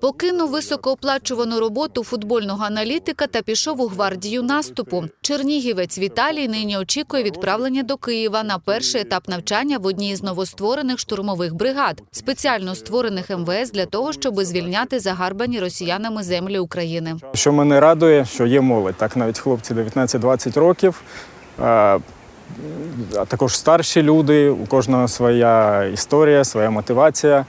Покинув високооплачувану роботу футбольного аналітика та пішов у гвардію наступу. Чернігівець Віталій нині очікує відправлення до Києва на перший етап навчання в одній із новостворених штурмових бригад, спеціально створених МВС для того, щоб звільняти загарбані росіянами землі України. Що мене радує, що є молодь, так навіть хлопці 19-20 років. А також старші люди, у кожного своя історія, своя мотивація.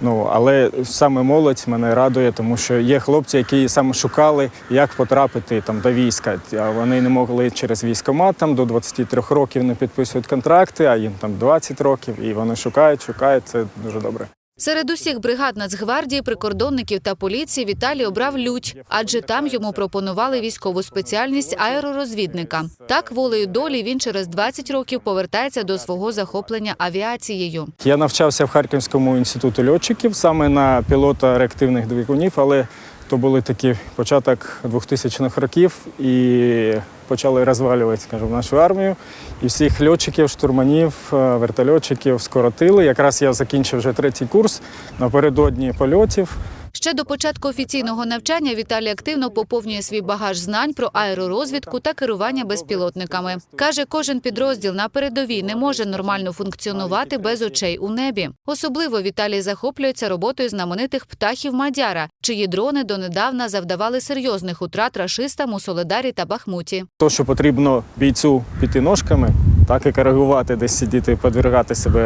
Ну, але саме молодь мене радує, тому що є хлопці, які саме шукали, як потрапити там, до війська. А Вони не могли через військомат там, до 23 років не підписують контракти, а їм там 20 років, і вони шукають, шукають. Це дуже добре. Серед усіх бригад Нацгвардії, прикордонників та поліції Віталій обрав лють, адже там йому пропонували військову спеціальність аеророзвідника. Так, волею долі він через 20 років повертається до свого захоплення авіацією. Я навчався в Харківському інституті льотчиків саме на пілота реактивних двигунів, але то були такі початок 2000-х років і почали розвалювати скажімо, нашу армію. І всіх льотчиків, штурманів, е, вертольотчиків скоротили. Якраз я закінчив вже третій курс напередодні польотів. Ще до початку офіційного навчання Віталій активно поповнює свій багаж знань про аеророзвідку та керування безпілотниками. Каже, кожен підрозділ на передовій не може нормально функціонувати без очей у небі. Особливо Віталій захоплюється роботою знаменитих птахів Мадяра, чиї дрони донедавна завдавали серйозних утрат рашистам у Соледарі та Бахмуті. То, що потрібно бійцю піти ножками, так і коригувати, десь сидіти, подвергати себе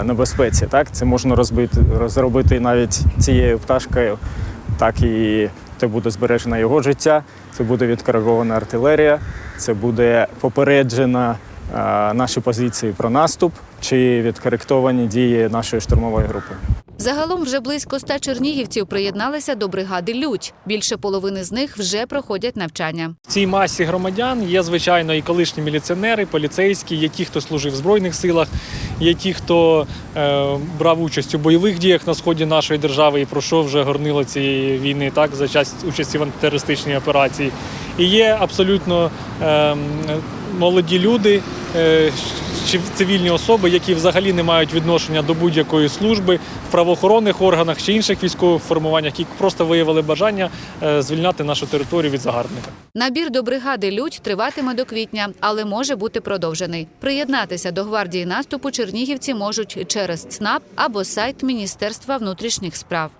е, небезпеці. Так, це можна розбити, зробити навіть цією пташкою, так і це буде збережено його життя, це буде відкоригована артилерія, це буде попереджена е, наші позиції про наступ чи відкоректовані дії нашої штурмової групи. Загалом вже близько ста чернігівців приєдналися до бригади Лють. Більше половини з них вже проходять навчання. В цій масі громадян є, звичайно, і колишні міліціонери, поліцейські, є ті, хто служив в Збройних силах, є ті, хто е, брав участь у бойових діях на сході нашої держави і пройшов вже горнило цієї війни так, за час участі в антитерористичній операції. І є абсолютно е, молоді люди, е, чи цивільні особи, які взагалі не мають відношення до будь-якої служби в правоохоронних органах чи інших військових формуваннях, які просто виявили бажання е, звільняти нашу територію від загарбника. Набір до бригади Лють триватиме до квітня, але може бути продовжений. Приєднатися до гвардії наступу чернігівці можуть через ЦНАП або сайт Міністерства внутрішніх справ.